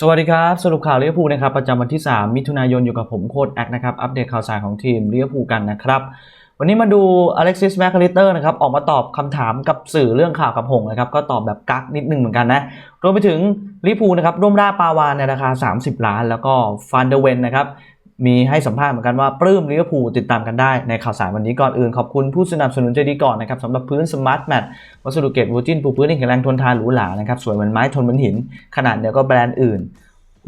สวัสดีครับ สรุปข่าวเลี้ยวภูลนะครับประจำวันที่ 3 มิถุนายนอยู่กับผมโค้ดแอคนะครับ อัปเดตข่าวสารของทีมเลี้ยวภูลกันนะครับ วันนี้มาดูอเล็กซิสแมคคาลิเตอร์นะครับ ออกมาตอบคำถามกับสื่อเรื่องข่าวกับหงนะครับ ก็ตอบแบบกักนิดนึงเหมือนกันนะ รวมไปถึงลิเวอร์พูลนะครับ ร่วมร่าปาวานในราคา 30 ล้าน แล้วก็ฟันเดเวนนะครับ มีให้สัมภาษณ์เหมือนกันว่าปลื้มลิเวอร์พูลติดตามกันได้ในข่าวสารวันนี้ก่อนอื่นขอบคุณผู้สนับสนุนใจดีก่อนนะครับสำหรับพื้นสมาร์ทแมทวัสดุเกรดวูจินปูพื้นที่แข็งแรงทนทานหรูหรานะครับสวยเหมือนไม้ทนเหมือนหิน ขนาดเดียวก็แบรนด์อื่น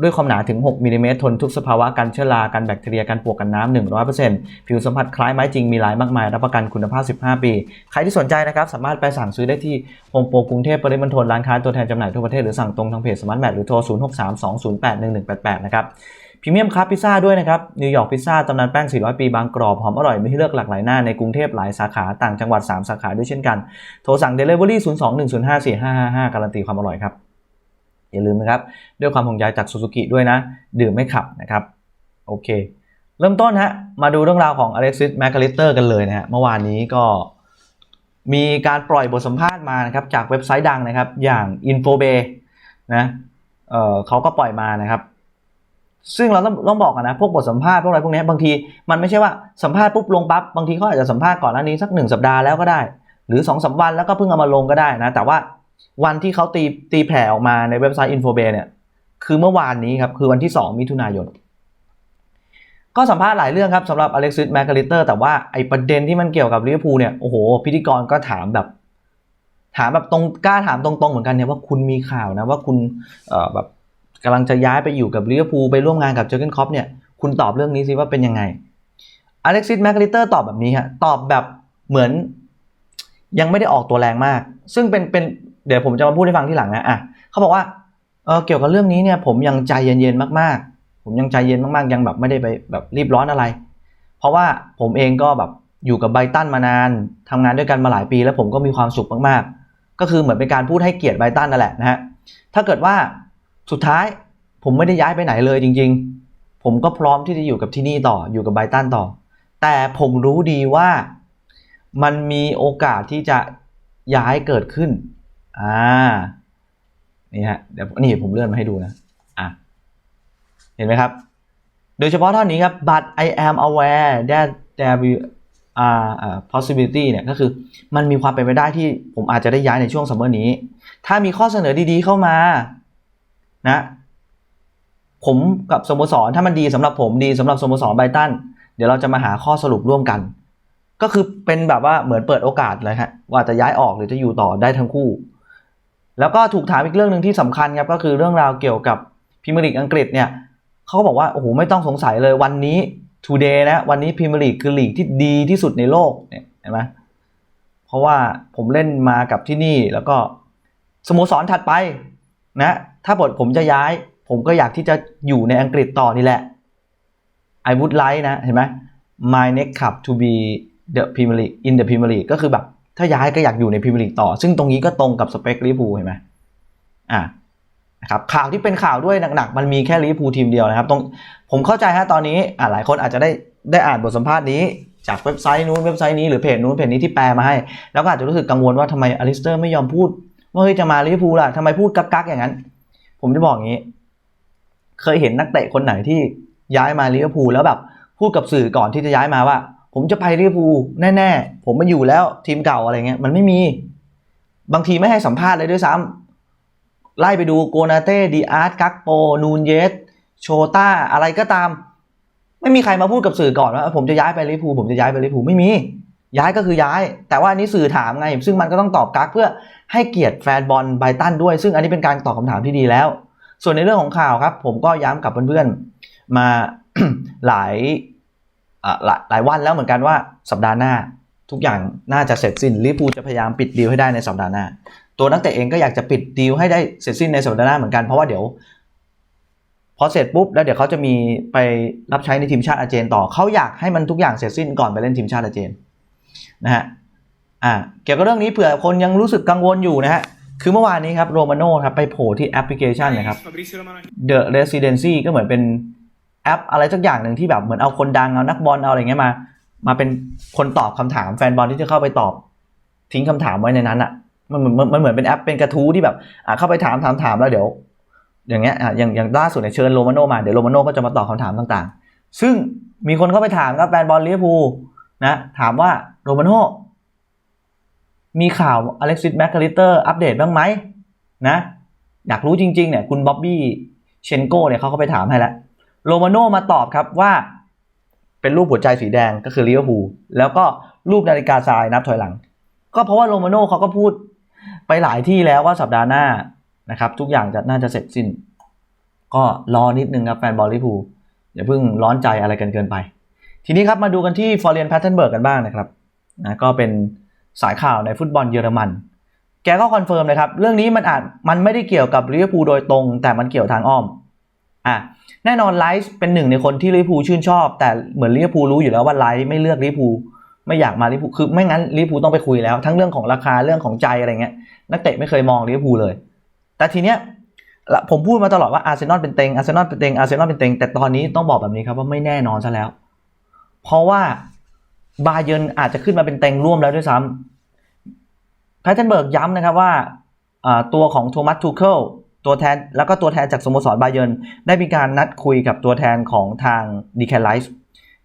ด้วยความหนาถึง 6มิลลิเมตรทนทุกสภาวะกันเชื้อรากันแบคทีเรียกันปวกกันน้ำ100%ผิวสัมผัสคล้ายไม้จริงมีหลายมากมาย รับประกันคุณภาพ 15 ปี ใครที่สนใจนะครับสามารถไปสั่งซื้อได้ที่โฮมโปรกรุงเทพปริมณฑลร้านค้าตัวแทนจำหน่ายทั่วประเทศหรือสั่งตรงทางเพจสมาร์ทแมทหรือโทร 0632081188 นะครับ พรีเมียมคัพพิซซ่าด้วยนะครับนิวยอร์กพิซซ่าตำนานแป้ง 400 ปีบางกรอบ หอมอร่อยมีให้เลือกหลากหลายหน้าในกรุงเทพหลายสาขาต่างจังหวัด 3 สาขาด้วยเช่นกัน โทรสั่ง Delivery 02-105-4555 การันตีความอร่อยครับ อย่าลืมนะครับ ด้วยความห่วงใยจากซูซูกิด้วยนะ ดื่มไม่ขับนะครับโอเค เริ่มต้นฮะมาดูเรื่องราวของอเล็กซิสแมคคาลิสเตอร์กันเลยนะฮะเมื่อวานนี้ก็มีการปล่อยบทสัมภาษณ์มานะครับจากเว็บไซต์ดังนะครับอย่าง Infobay นะเเขาก็ปล่อยมานะครับ ซึ่งเราต้องต้องบอกกันนะ พวกบทสัมภาษณ์พวกอะไรพวกนี้บางทีมันไม่ใช่ว่าสัมภาษณ์ปุ๊บลงปั๊บบางทีเขาอาจจะสัมภาษณ์ก่อนหน้านี้สักหนึ่งสัปดาห์แล้วก็ได้ หรือ2อสวันแล้วก็เพิ่งเอามาลงก็ได้นะ แต่ว่าวันที่เขาตีตีแผ่ออกมาในเว็บไซต์ Infobay เนี่ยคือเมื่อวานนี้ครับคือวันที่ 2 มิถุนายน ก็สัมภาษณ์หลายเรื่องครับสำหรับอเล็กซิสแมคคาลิเตอร์แต่ว่าไอประเด็นที่มันเกี่ยวกับลิเวอร์พูลเนี่ยโอ้โหพิธีกรก็ถามแบบ ถามแบบตรงกล้าถามตรงๆเหมือนกันเนี่ยว่าคุณมีข่าวนะว่าคุณเอ่อแบบ กำลังจะย้ายไปอยู่กับลิเวอร์พูลไปร่วมงานกับเจอร์เกนคอปเนี่ยคุณตอบเรื่องนี้สิว่าเป็นยังไงอเล็กซิสแมคคาลิเตอร์ตอบแบบนี้ฮะตอบแบบเหมือนยังไม่ได้ออกตัวแรงมาก ซึ่งเป็นเป็นเดี๋ยวผมจะมาพูดให้ฟังที่หลังนะอะเขาบอกว่าเออเกี่ยวกับเรื่องนี้เนี่ยผมยังใจเย็นๆมากๆ ผมยังใจเย็นมากๆ ยังแบบไม่ได้ไปแบบรีบร้อนอะไร เพราะว่าผมเองก็แบบอยู่กับไบตันมานานทำงานด้วยกันมาหลายปี แล้วผมก็มีความสุขมากๆ ก็คือเหมือนเป็นการพูดให้เกียรติไบตันนั่นแหละนะฮะถ้าเกิดว่า สุดท้ายผมไม่ได้ย้ายไปไหนเลยจริง ๆ ผมก็พร้อมที่จะอยู่กับที่นี่ต่ออยู่กับไบตันต่อ แต่ผมรู้ดีว่ามันมีโอกาสที่จะย้ายเกิดขึ้น อ่า นี่ฮะ เดี๋ยวนี่ผมเลื่อนมาให้ดูนะ อะ เห็นไหมครับ โดยเฉพาะท่อนนี้ครับ but I am aware that there will are possibility เนี่ย ก็คือมันมีความเป็นไปได้ที่ผมอาจจะได้ย้ายในช่วงซัมเมอร์นี้ ถ้ามีข้อเสนอดีๆเข้ามา นะ ผมกับสโมสรถ้ามันดีสำหรับผมดีสำหรับสโมสรไบตันเดี๋ยวเราจะมาหาข้อสรุปร่วมกัน ก็คือเป็นแบบว่าเหมือนเปิดโอกาสเลยฮะว่าจะย้ายออกหรือจะอยู่ต่อได้ทั้งคู่ แล้วก็ถูกถามอีกเรื่องหนึ่งที่สำคัญครับก็คือเรื่องราวเกี่ยวกับพรีเมียร์ลีกอังกฤษเนี่ยเขาบอกว่าโอ้โหไม่ต้องสงสัยเลยวันนี้ today นะวันนี้พรีเมียร์ลีกคือลีกที่ดีที่สุดในโลกเนี่ยเห็นไหมเพราะว่าผมเล่นมากับที่นี่แล้วก็สโมสรถัดไป นะถ้าบทผมจะย้าย ผมก็อยากที่จะอยู่ในอังกฤษต่อนี่แหละ I would like นะ เห็นไหม my next club to be the Premier League in the Premier League ก็คือแบบ ถ้าย้ายก็อยากอยู่ในพรีเมียร์ลีกต่อ ซึ่งตรงนี้ก็ตรงกับสเปคลิเวอร์พูลเห็นไหมอ่านะครับข่าวที่เป็นข่าวด้วยหนักๆ มันมีแค่ลิเวอร์พูลทีมเดียวนะครับตรงผมเข้าใจฮะตอนนี้อ่าหลายคนอาจจะได้ได้อ่านบทสัมภาษณ์นี้จากเว็บไซต์นู้นเว็บไซต์นี้หรือเพจนู้นเพจนี้ที่แปลมาให้ แล้วก็อาจจะรู้สึกกังวลว่าทำไมอลิสเตอร์ไม่ยอมพูด ว่าเฮ้ยจะมาลิเวอร์พูลล่ะทำไมพูดกักๆอย่างนั้น ผมจะบอกอย่างนี้ เคยเห็นนักเตะคนไหนที่ย้ายมาลิเวอร์พูลแล้วแบบ พูดกับสื่อก่อนที่จะย้ายมาว่า ผมจะไปลิเวอร์พูลแน่ๆ ผมมาอยู่แล้วทีมเก่าอะไรเงี้ยมันไม่มี บางทีไม่ให้สัมภาษณ์เลยด้วยซ้ำไล่ไปดูโกนาเต้ดีอาร์ตกักโปนูนเยสโชต้าอะไรก็ตาม ไม่มีใครมาพูดกับสื่อก่อนว่าผมจะย้ายไปลิเวอร์พูลผมจะย้ายไปลิเวอร์พูลไม่มี ย้ายก็คือย้าย แต่ว่าอันนี้สื่อถามไง ซึ่งมันก็ต้องตอบกักเพื่อให้เกียรติแฟนบอลไบตันด้วย ซึ่งอันนี้เป็นการตอบคำถามที่ดีแล้ว ส่วนในเรื่องของข่าวครับ ผมก็ย้ำกับเพื่อนๆมาหลายหลายหลายวันแล้วเหมือนกันว่าสัปดาห์หน้า ทุกอย่างน่าจะเสร็จสิ้นลิเวอร์พูจะพยายามปิดดีลให้ได้ในสัปดาห์หน้า ตัวนักเตะเองก็อยากจะปิดดีลให้ได้เสร็จสิ้นในสัปดาห์หน้าเหมือนกันเพราะว่าเดี๋ยวพอเสร็จปุ๊บแล้วเดี๋ยวเขาจะมีไปรับใช้ในทีมชาติอาเจนต่อเขาอยากให้มันทุกอย่างเสร็จสิ้นก่อนไปเล่นทีมชาติอาเจน นะฮะอ่าเกี่ยวกับเรื่องนี้เผื่อคนยังรู้สึกกังวลอยู่นะฮะคือเมื่อวานนี้ครับโรมาโน่ครับไปโผล่ที่แอปพลิเคชันนะครับ Fabrizio Romano The Residency ก็เหมือนเป็นแอปอะไรสักอย่างหนึ่งที่แบบเหมือนเอาคนดังเอานักบอลเอาอะไรเงี้ยมา มาเป็นคนตอบคำถามแฟนบอลที่จะเข้าไปตอบ ทิ้งคำถามไว้ในนั้นอะ่ะมันเหมือนมันมันเหมือนเป็นแอปเป็นกระทู้ที่แบบอะเข้าไปถามถามถามแล้วเดี๋ยว อย่างเงี้ยอะอย่างอย่างล่าสุดเนี่ยเชิญโรมาโน่มาเดี๋ยวโรมาโน่ก็จะมาตอบคำถามต่างๆ ซึ่งมีคนเข้าไปถามครับแฟนบอลลิเวอร์พูล นะถามว่าโรมาโน่มีข่าวอเล็กซิสแมคคาลิเตอร์อัปเดตบ้างไหมนะอยากรู้จริงๆเนี่ยคุณบ๊อบบี้เชนโก้เนี่ยเขาเข้าไปถามให้แล้วโรมาโน่มาตอบครับว่า เป็นรูปหัวใจสีแดงก็คือลิเวอร์พูลแล้วก็รูปนาฬิกาทรายนับถอยหลัง ก็เพราะว่าโรมาโน่เขาก็พูดไปหลายที่แล้วว่าสัปดาห์หน้านะครับ ทุกอย่างจะน่าจะเสร็จสิ้น ก็รอนิดนึงครับแฟนบอลลิเวอร์พูลอย่าเพิ่งร้อนใจอะไรกันเกินไป ทีนี้ครับมาดูกันที่ฟอร์เรียนแพทเทนเบิร์กกันบ้างนะครับนะก็เป็นสายข่าวในฟุตบอลเยอรมัน แกก็คอนเฟิร์มเลยครับ เรื่องนี้มันอาจมันไม่ได้เกี่ยวกับลิเวอร์พูลโดยตรง แต่มันเกี่ยวทางอ้อมอะแน่นอนไลฟ์เป็นหนึ่งในคนที่ลิเวอร์พูลชื่นชอบ แต่เหมือนลิเวอร์พูลรู้อยู่แล้วว่าไลฟ์ไม่เลือกลิเวอร์พูลไม่อยากมาลิเวอร์พูลคือไม่งั้นลิเวอร์พูลต้องไปคุยแล้ว ทั้งเรื่องของราคาเรื่องของใจอะไรเงี้ยนักเตะไม่เคยมองลิเวอร์พูลเลย แต่ทีเนี้ยผมพูดมาตลอดว่าอาร์เซนอลเป็นเต็งอาร์เซนอลเป็นเต็งอาร์เซนอลเป็นเต็งแต่ตอนนี้ต้องบอกแบบนี้ครับว่าไม่แน่นอนซะแล้ว เพราะว่าบาเยนอาจจะขึ้นมาเป็นเต็งร่วมแล้วด้วยซ้ำแพทเทนเบิร์กย้ำนะครับว่าตัวของโทมัสทูเคิลตัวแทนแล้วก็ตัวแทนจากสโมสรบาเยนได้มีการนัดคุยกับตัวแทนของทางดีแคลไลส์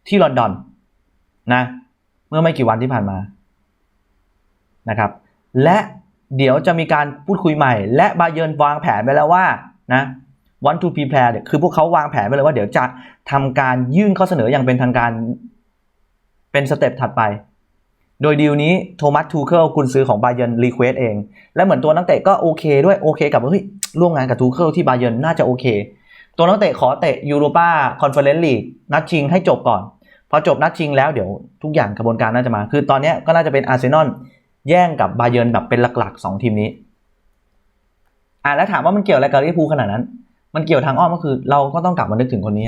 ที่ลอนดอนนะเมื่อไม่กี่วันที่ผ่านมานะครับและเดี๋ยวจะมีการพูดคุยใหม่ และบาเยนวางแผนไปแล้วว่านะวันทูพีแพร์เนี่ยคือพวกเขาวางแผนไปเลยว่าเดี๋ยวจะทำการยื่นข้อเสนออย่างเป็นทางการ เป็นสเต็ปถัดไป โดยดีลนี้โทมัสทูเคิลกุนซื้อของบาเยิร์นรีเควสเอง และเหมือนตัวนักเตะก็โอเคด้วยโอเคกับว่าเฮ้ยร่วมงานกับทูเคิลที่บาเยิร์นน่าจะโอเค ตัวนักเตะขอเตะยูโรปาคอนเฟอเรนซ์ลีกนัดชิงให้จบก่อนพอจบนัดชิงแล้วเดี๋ยวทุกอย่างกระบวนการน่าจะมา คือตอนนี้ก็น่าจะเป็นอาร์เซนอลแย่งกับบาเยิร์นแบบเป็นหลักๆ 2 ทีมนี้อะแล้วถามว่ามันเกี่ยวอะไรกับลิเวอร์พูลขนาดนั้น มันเกี่ยวทางอ้อมก็คือ เราก็ต้องกลับมานึกถึงคนนี้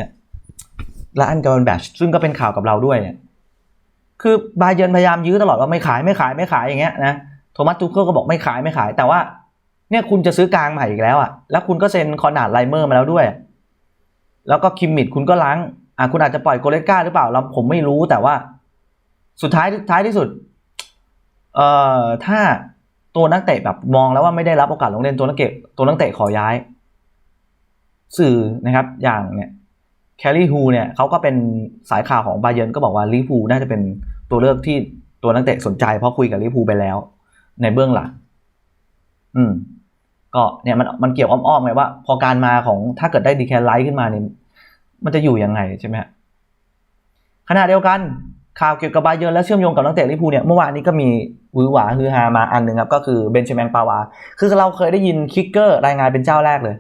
และอันเกอร์แบชซึ่งก็เป็นข่าวกับเราด้วยเนี่ย คือบาเยิร์นพยายามยื้อตลอดว่าไม่ขายไม่ขายไม่ขายอย่างเงี้ยนะโทมัสทูเคิลก็บอกไม่ขายไม่ขาย แต่ว่า เนี่ยคุณจะซื้อกลางใหม่อีกแล้วอะแล้วคุณก็เซ็นคอนนาดไลเมอร์มาแล้วด้วย แล้วก็คิมมิดคุณก็ล้างอะคุณอาจจะปล่อยโกเลก้าหรือเปล่าเราผมไม่รู้แต่ว่า สุดท้ายท้ายที่สุดเอ่อถ้าตัวนักเตะแบบมองแล้วว่าไม่ได้รับโอกาสลงเล่นตัวนักเตะตัวนักเตะขอย้าย สื่อนะครับ อย่างเนี่ยแคลรี่ฮูเนี่ยเขาก็เป็นสายข่าวของบาเยิร์นก็บอกว่าลิเวอร์พูน่าจะเป็น ตัวเลือกที่ตัวนักเตะสนใจเพราะคุยกับลิพูไปแล้ว ในเบื้องหลัง อืม ก็เนี่ยมันมันเกี่ยวอ้อมๆไงว่า พอการมาของถ้าเกิดได้ดีแคลไลท์ขึ้นมาเนี่ยมันจะอยู่ยังไงใช่ไหมฮะขณะเดียวกันข่าวเกี่ยวกับบาเยิร์และเชื่อมโยงกับนักเตะลิพูเนี่ยเมื่อวานนี้ก็มีวือหวาฮือฮามาอันหนึ่งครับ ก็คือเบนจามินปาวา คือเราเคยได้ยินคิกเกอร์รายงานเป็นเจ้าแรกเลย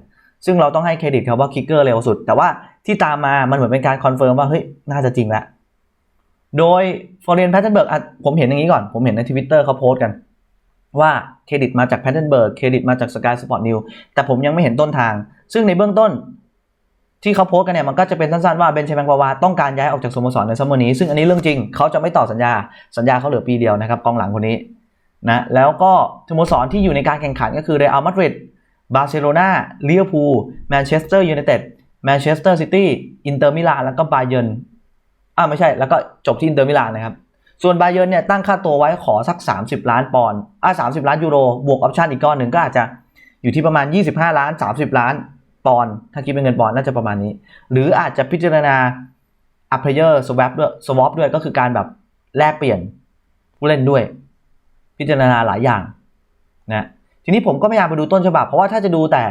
ซึ่งเราต้องให้เครดิตเขาว่าคิกเกอร์เร็วสุด แต่ว่าที่ตามมามันเหมือนเป็นการคอนเฟิร์มว่าเฮ้ยน่าจะจริงละ โดยฟอร์เรนแพทเทนเบิร์กผมเห็นอย่างนี้ก่อน ผมเห็นในทวิตเตอร์เขาโพสต์กัน ว่าเครดิตมาจากแพทเทนเบิร์กเครดิตมาจากสกายสปอร์ตนิวแต่ผมยังไม่เห็นต้นทาง ซึ่งในเบื้องต้นที่เขาโพสต์กันเนี่ยมันก็จะเป็นสั้นๆว่าเบนเชแมงปาวาต้องการย้ายออกจากสโมสรในซัมเมอร์นี้ ซึ่งอันนี้เรื่องจริงเขาจะไม่ต่อสัญญา สัญญาเขาเหลือปีเดียวนะครับกองหลังคนนี้นะแล้วก็สโมสรที่อยู่ในการแข่งขันก็คือเรอัลมาดริดบาร์เซโลนาลิเวอร์พูลแมนเชสเตอร์ยูไนเต็ดแมนเชสเตอร์ซิตี้อินเตอร์มิลานแล้วก็บาเยิร์น อ่าไม่ใช่แล้วก็จบที่อินเตอร์มิลานนะครับส่วนบาเยิร์นเนี่ยตั้งค่าตัวไว้ขอสัก 30 ล้านปอนด์อ่า30ล้านยูโรบวกออปชั่นอีกก้อนหนึ่งก็อาจจะอยู่ที่ประมาณ 25 ล้าน 30 ล้านปอนด์ถ้าคิดเป็นเงินปอนด์น่าจะประมาณนี้ หรืออาจจะพิจารณาอัพเพเยอร์สวอปด้วยสวอปด้วยก็คือการแบบแลกเปลี่ยนผู้เล่นด้วย พิจารณาหลายอย่างนะทีนี้ผมก็พยายามไปดูต้นฉบับ เพราะว่าถ้าจะดูแต่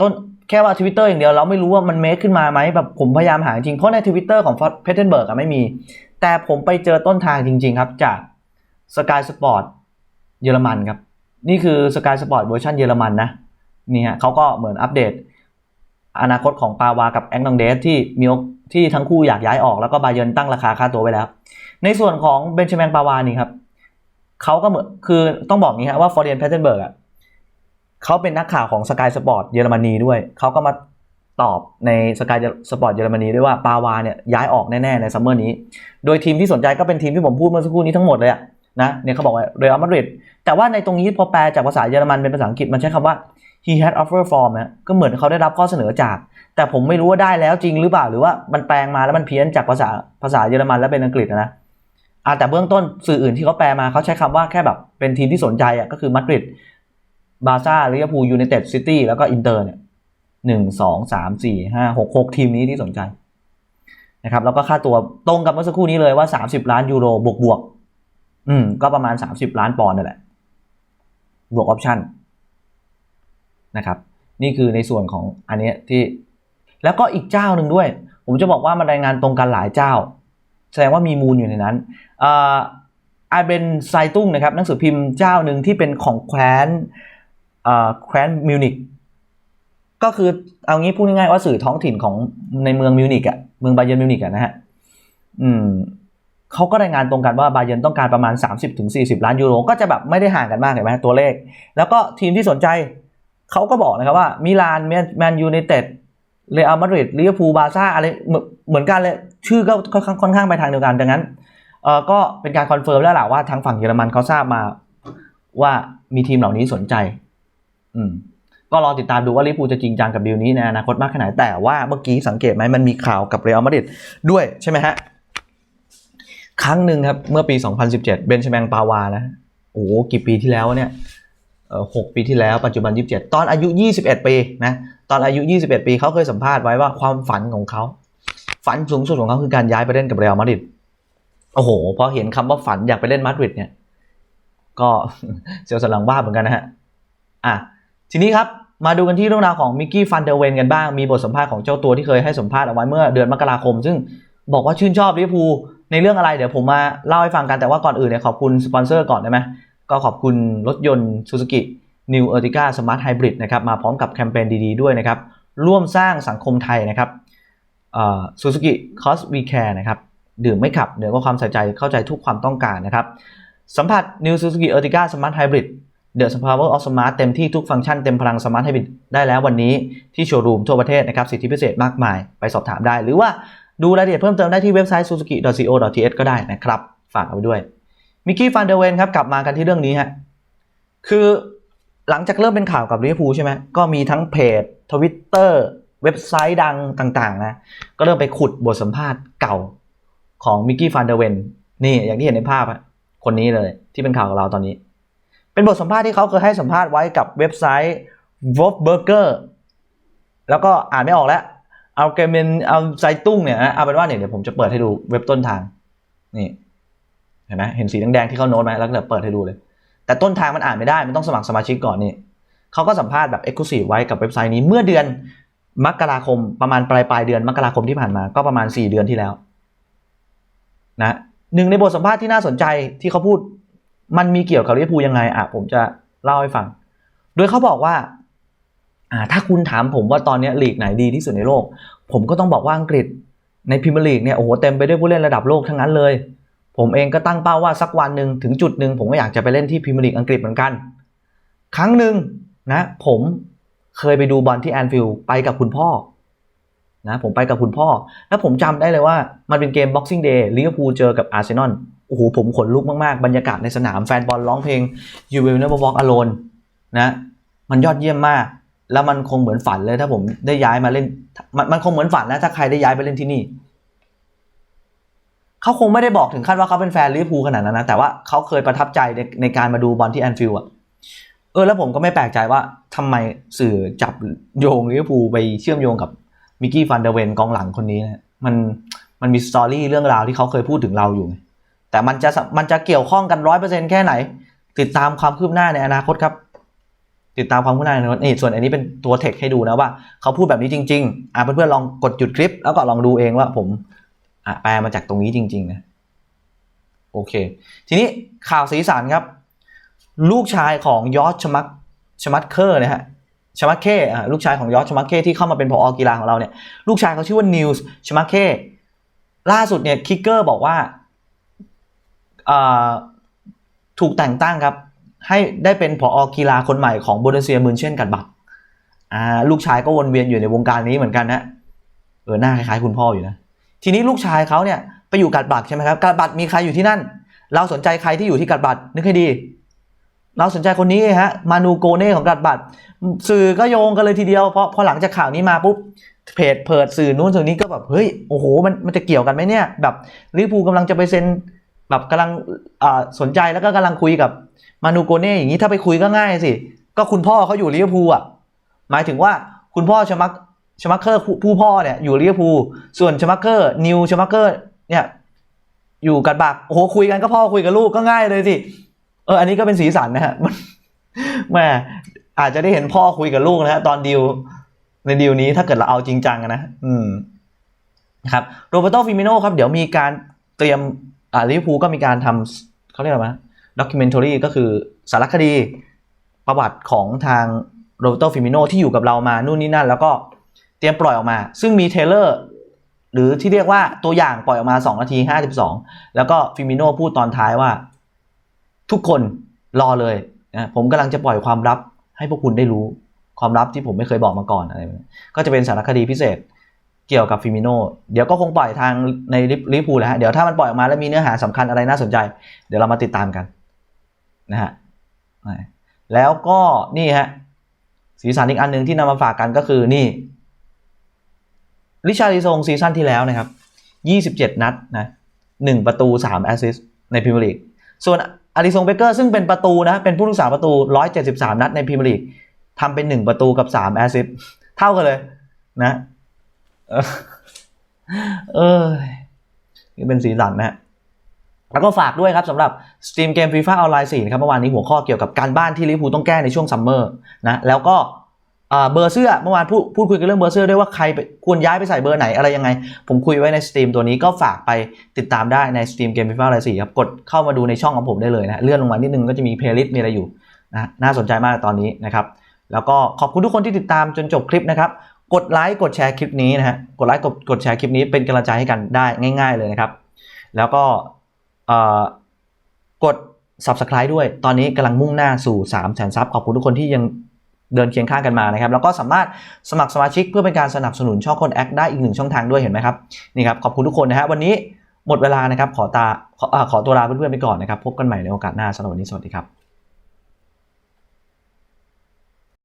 ต้น แค่ว่าทวิตเตอร์อย่างเดียวเราไม่รู้ว่ามันเมคขึ้นมาไหมแบบผมพยายามหาจริงเพราะในทวิตเตอร์ของเพเทนเบิร์กอะไม่มี แต่ผมไปเจอต้นทางจริง ๆ ครับ จากสกายสปอร์ตเยอรมันครับ นี่คือสกายสปอร์ตเวอร์ชันเยอรมันนะนี่ฮะเขาก็เหมือนอัปเดต อนาคตของปาวากับแองนองเดสที่มีที่ทั้งคู่อยากย้ายออกแล้วก็บาเยนตั้งราคาค่าตัวไว้แล้ว ในส่วนของเบนชแมนปาวานี่ครับเขาก็เหมือนคือต้องบอกงี้ฮะว่าฟอร์เรียนแพทเทนเบิร์กอะ เขาเป็นนักข่าวของสกายสปอร์ตเยอรมนีด้วยเขาก็มาตอบในสกายสปอร์ตเยอรมนีด้วยว่าปาวาเนี่ยย้ายออกแน่ ๆ ในซัมเมอร์นี้ โดยทีมที่สนใจก็เป็นทีมที่ผมพูดเมื่อสักครู่นี้ทั้งหมดเลยอะนะเนี่ยเขาบอกว่าเรอัลมาดริดแต่ว่าในตรงนี้พอแปลจากภาษาเยอรมันเป็นภาษาอังกฤษมันใช้คำว่า he had offer form นะก็เหมือนเขาได้รับข้อเสนอจาก แต่ผมไม่รู้ว่าได้แล้วจริงหรือเปล่าหรือว่ามันแปลงมาแล้วมันเพี้ยนจากภาษาภาษาเยอรมันแล้วเป็นอังกฤษนะอ่าแต่เบื้องต้นสื่ออื่นที่เขาแปลมาเขาใช้คำว่าแค่แบบเป็นทีมที่สนใจอะก็คือมาดริด บาซ่าลิเวอร์พูลยูไนเต็ดซิตี้แล้วก็อินเตอร์เนี่ยหนึ่งสองสามสี่ห้าหกหกทีมนี้ที่สนใจนะครับแล้วก็ค่าตัวตรงกับเมื่อสักครู่นี้เลยว่าสามสิบล้านยูโรบวกบวกอืมก็ประมาณสามสิบล้านปอนด์นั่นแหละ บวกออปชั่นนะครับนี่คือในส่วนของอันนี้ที่ แล้วก็อีกเจ้าหนึ่งด้วย ผมจะบอกว่ามันรายงานตรงกันหลายเจ้า แสดงว่ามีมูลอยู่ในนั้นอ่าอาเบนไซตุ้งนะครับหนังสือพิมพ์เจ้าหนึ่งที่เป็นของแคว้น แคว้นมิวนิกก็คือเอางี้พูดง่ายๆว่าสื่อท้องถิ่นของในเมืองมิวนิกอะเมืองบาเยร์นมิวนิกอะนะฮะอืมเขาก็รายงานตรงกันว่าบาเยร์นต้องการประมาณ 30-40 ล้านยูโร ก็จะแบบไม่ได้ห่างกันมากเห็นไหมตัวเลข แล้วก็ทีมที่สนใจเขาก็บอกนะครับว่ามิลานแมนยูไนเต็ดเรอัลมาดริดลิเวอร์พูลบาร์ซ่าอะไรเหมือนกันเลย ชื่อก็ค่อนข้างค่อนข้างไปทางเดียวกันดังนั้นเออก็เป็นการคอนเฟิร์มแล้วแหละว่าทางฝั่งเยอรมันเขาทราบมาว่ามีทีมเหล่านี้สนใจ ก็รอติดตามดูว่าลิเวอร์พูจะจริงจังกับดีลนี้ในอนาคตมากแค่ไหน แต่ว่าเมื่อกี้สังเกตไหมมันมีข่าวกับเรอัลมาดริดด้วยใช่ไหมฮะ ครั้งหนึ่งครับ เมื่อปี 2017 เบนชแมงปาวานะ โอ้โหกี่ปีที่แล้วเนี่ยเออหกปีที่แล้วปัจจุบัน 27 ตอนอายุ 21 ปีนะ ตอนอายุ 21 ปีเขาเคยสัมภาษณ์ไว้ว่าความฝันของเขา ฝันสูงสุดของเขาคือการย้ายไปเล่นกับเรอัลมาดริดโอ้โหพอเห็นคำว่าฝันอยากไปเล่นมาดริดเนี่ย ก็เสียวสนหลังบ้าเหมือนกันนะฮะอะ ทีนี้ครับมาดูกันที่เรื่องราวของมิกกี้ฟันเดเวนกันบ้าง มีบทสัมภาษณ์ของเจ้าตัวที่เคยให้สัมภาษณ์เอาไว้เมื่อเดือนมกราคม ซึ่งบอกว่าชื่นชอบลิเวอร์พูลในเรื่องอะไรเดี๋ยวผมมาเล่าให้ฟังกันแต่ว่าก่อนอื่นเนี่ยขอบคุณสปอนเซอร์ก่อนได้ไหมก็ขอบคุณรถยนต์ Suzuki New Ertiga Smart Hybrid นะครับมาพร้อมกับแคมเปญดีๆด้วยนะครับร่วมสร้างสังคมไทยนะครับซูซูกิคอสวีแคร์นะครับดื่มไม่ขับเหนือกว่าความใส่ใจเข้าใจทุกความต้องการนะครับสัมผัส New Suzuki Ertiga Smart Hybrid The Power of Smart เต็มที่ทุกฟังก์ชันเต็มพลัง Smart Hybrid ได้แล้ววันนี้ที่โชว์รูมทั่วประเทศนะครับสิทธิพิเศษมากมายไปสอบถามได้ หรือว่าดูรายละเอียดเพิ่มเติมได้ที่เว็บไซต์ suzuki.co.th ก็ได้นะครับ ฝากเอาไว้ด้วยมิกกี้ฟันเดเวนครับกลับมากันที่เรื่องนี้ฮะคือหลังจากเริ่มเป็นข่าวกับลิเวอร์พูลใช่ไหมก็มีทั้งเพจทวิตเตอร์เว็บไซต์ดังต่างๆนะก็เริ่มไปขุดบทสัมภาษณ์เก่าของมิกกี้ฟันเดเวนนี่อย่างที่เห็นในภาพคนนี้เลยที่เป็นข่าวกับเราตอนนี้ เป็นบทสัมภาษณ์ที่เขาเคยให้สัมภาษณ์ไว้กับเว็บไซต์ v o l f b u r g e r แล้วก็อ่านไม่ออกแล้วเอาเกมเนเอาไซตุ้งเนี่ยนะเอาเป็นว่าเนี่ยเดี๋ยวผมจะเปิดให้ดูเว็บต้นทางนี่เห็นไหมเห็นสีแดงๆที่เขาโน้ตไหมแล้วก็เดี๋ยวเปิดให้ดูเลย แต่ต้นทางมันอ่านไม่ได้มันต้องสมัครสมาชิกก่อนนี่เขาก็สัมภาษณ์แบบ e x c l u s i v e ไว้กับเว็บไซต์นี้เมื่อเดือนมกราคมประมาณปลายปลายเดือนมกราคมที่ผ่านมาก็ประมาณ 4 เดือนที่แล้วนะหนึ่งในบทสัมภาษณ์ที่น่าสนใจที่เขาพูด มันมีเกี่ยวกับลิเวอร์พูลยังไงอะผมจะเล่าให้ฟัง โดยเขาบอกว่าอ่า ถ้าคุณถามผมว่าตอนนี้ลีกไหนดีที่สุดในโลก ผมก็ต้องบอกว่าอังกฤษในพรีเมียร์ลีกเนี่ยโอ้โหเต็มไปด้วยผู้เล่นระดับโลกทั้งนั้นเลย ผมเองก็ตั้งเป้าว่าสักวันหนึ่งถึงจุดหนึ่งผมก็อยากจะไปเล่นที่พรีเมียร์ลีกอังกฤษเหมือนกัน ครั้งหนึ่งนะ ผมเคยไปดูบอลที่แอนฟิลด์ไปกับคุณพ่อ นะผมไปกับคุณพ่อ แล้วผมจำได้เลยว่า มันเป็นเกม Boxing Day ลิเวอร์พูลเจอกับอาร์เซนอลโอ้โหผมขนลุกมาก ๆ บรรยากาศในสนามแฟนบอลร้องเพลง You Will Never Walk Alone นะมันยอดเยี่ยมมาก แล้วมันคงเหมือนฝันเลยถ้าผมได้ย้ายมาเล่น มันมันคงเหมือนฝันนะถ้าใครได้ย้ายไปเล่นที่นี่เขาคงไม่ได้บอกถึงขั้นว่าเขาเป็นแฟนลิเวอร์พูลขนาดนั้นนะแต่ว่าเขาเคยประทับใจในในการมาดูบอลที่แอนฟิลด์อะเออแล้วผมก็ไม่แปลกใจว่าทำไมสื่อจับโยงลิเวอร์พูลไปเชื่อมโยงกับ มิกกี้ฟันเดเวนกองหลังคนนี้นะมันมันมีสตอรี่เรื่องราวที่เขาเคยพูดถึงเราอยู่ แต่มันจะมันจะเกี่ยวข้องกันร้อยเปอร์เซ็นแค่ไหน ติดตามความคืบหน้าในอนาคตครับ ติดตามความคืบหน้าในอนาคตนี่ส่วนอันนี้เป็นตัวเทคให้ดูนะว่า เขาพูดแบบนี้จริง ๆ อะเพื่อนๆลองกดหยุดคลิป แล้วก็ลองดูเองว่าผมอะแปลมาจากตรงนี้จริง ๆ นะโอเค ทีนี้ข่าวสีสันครับ ลูกชายของยอร์ชมักชมัตเคอร์นะฮะ ชมักเคอะลูกชายของยอร์ชมักเคที่เข้ามาเป็นผอกีฬาของเราเนี่ยลูกชายเขาชื่อว่านิวส์ชมักเคล่าสุดเนี่ยคิกเกอร์บอกว่าถูกแต่งตั้งครับ ให้ได้เป็นผอกีฬาคนใหม่ของโบเดเซียมืนเช่นกันบักลูกชายก็วนเวียนอยู่ในวงการนี้เหมือนกันนะเออหน้าคล้ายๆคุณพ่ออยู่นะทีนี้ลูกชายเขาเนี่ยไปอยู่กัดบัตรใช่ไหมครับกัดบัตรมีใครอยู่ที่นั่น เราสนใจใครที่อยู่ที่กัดบัตรนึกให้ดี เราสนใจคนนี้ฮะมานูโกเน่ของกัดบัตรสื่อก็โยงกันเลยทีเดียวเพราะพอหลังจากข่าวนี้มาปุ๊บเพจเปิดสื่อนู้นสื่อนี้ก็แบบเฮ้ยโอ้โหมันมันจะเกี่ยวกันไหมเนี่ย แบบลิเวอร์พูลกำลังจะไปเซ็นแบบกำลังสนใจแล้วก็กำลังคุยกับมานูโกเน่อย่างนี้ถ้าไปคุยก็ง่ายสิ ก็คุณพ่อเขาอยู่ลิเวอร์พูลอะหมายถึงว่าคุณพ่อชมักชมักเคอร์ผู้พ่อเนี่ยอยู่ลิเวอร์พูลส่วนชมักเคอร์นิวชมักเคอร์เนี่ยอยู่กันบักโอ้โหคุยกันก็พ่อคุยกับลูกก็ง่ายเลยสิ เอออันนี้ก็เป็นสีสันนะฮะมันแม่อาจจะได้เห็นพ่อคุยกับลูกนะฮะตอนดีลในดีลนี้ถ้าเกิดเราเอาจริงจังนะ อืมนะครับโรเบโตฟิมิโนครับ เดี๋ยวมีการเตรียมอ่าลิเวอร์พูลก็มีการทำเขาเรียกอะไรนะด็อกิเมนท r y ก็คือสารคดีประวัติของทางโรเบโตฟิมิโนที่อยู่กับเรามานู่นนี่นั่น แล้วก็เตรียมปล่อยออกมา ซึ่งมีเทเลอร์ หรือที่เรียกว่าตัวอย่างปล่อยออกมา 2 นาที 52 แล้วก็ฟิมิโนพูดตอนท้ายว่า ทุกคนรอเลยนะผมกำลังจะปล่อยความลับให้พวกคุณได้รู้ความลับที่ผมไม่เคยบอกมาก่อนอะไรก็จะเป็นสารคดีพิเศษเกี่ยวกับฟิมิโนเดี๋ยวก็คงปล่อยทางในลิพูแล้วฮะเดี๋ยวถ้ามันปล่อยออกมาแล้วมีเนื้อหาสำคัญอะไรน่าสนใจ เดี๋ยวเรามาติดตามกันนะฮะแล้วก็นี่ฮะสีสันอีกอันหนึ่งที่นำมาฝากกันก็คือนี่ริชาร์ลิซงซีซั่นที่แล้วนะครับ 27 นัดนะ1ประตู 3 แอสซิสต์ในพรีเมียร์ลีกส่วน อาริซงเบเกอร์ซึ่งเป็นประตูนะ เป็นผู้รักษาประตู 173 นัดในพรีเมียร์ลีกทำเป็น 1 ประตูกับ 3 แอสซิสต์เท่ากันเลยนะ เออนี่เป็นสีสันนะฮะแล้วก็ฝากด้วยครับสำหรับสตรีมเกมฟีฟ่าออนไลน์4นะครับเมื่อวานนี้หัวข้อเกี่ยวกับการบ้านที่ลิเวอร์พูลต้องแก้ในช่วงซัมเมอร์นะแล้วก็ เบอร์เสื้อเมื่อวานพูดพูดคุยกันเรื่องเบอร์เสื้อด้วยว่าใครควรย้ายไปใส่เบอร์ไหนอะไรยังไง ผมคุยไว้ในสตรีมตัวนี้ก็ฝากไปติดตามได้ในสตรีมเกม FIFA ออนไลน์4ครับกดเข้ามาดูในช่องของผมได้เลยนะเลื่อนลงมานิดนึงก็จะมีเพลย์ลิสต์มีอะไรอยู่นะน่าสนใจมากตอนนี้นะครับแล้วก็ขอบคุณทุกคนที่ติดตามจนจบคลิปนะครับกดไลค์กดแชร์คลิปนี้นะฮะกดไลค์กดกดแชร์คลิปนี้เป็นกำลังใจให้กันได้ง่าย ๆเลยนะครับ แล้วก็กด subscribe ด้วยตอนนี้กำลังมุ่งหน้าสู่3 0 0 0 0 0ซับขอบคุณทุกคนที่ยัง เดินเคียงข้างกันมานะครับ แล้วก็สามารถสมัครสมาชิกเพื่อเป็นการสนับสนุนช่องคนแอคได้อีกหนึ่งช่องทางด้วยเห็นไหมครับนี่ครับขอบคุณทุกคนนะฮะวันนี้หมดเวลานะครับขอตาขออขอตัวลาเพื่อนๆไปก่อนนะครับพบกันใหม่ในโอกาสหน้าสำหรับวันนี้สวัสดีครับ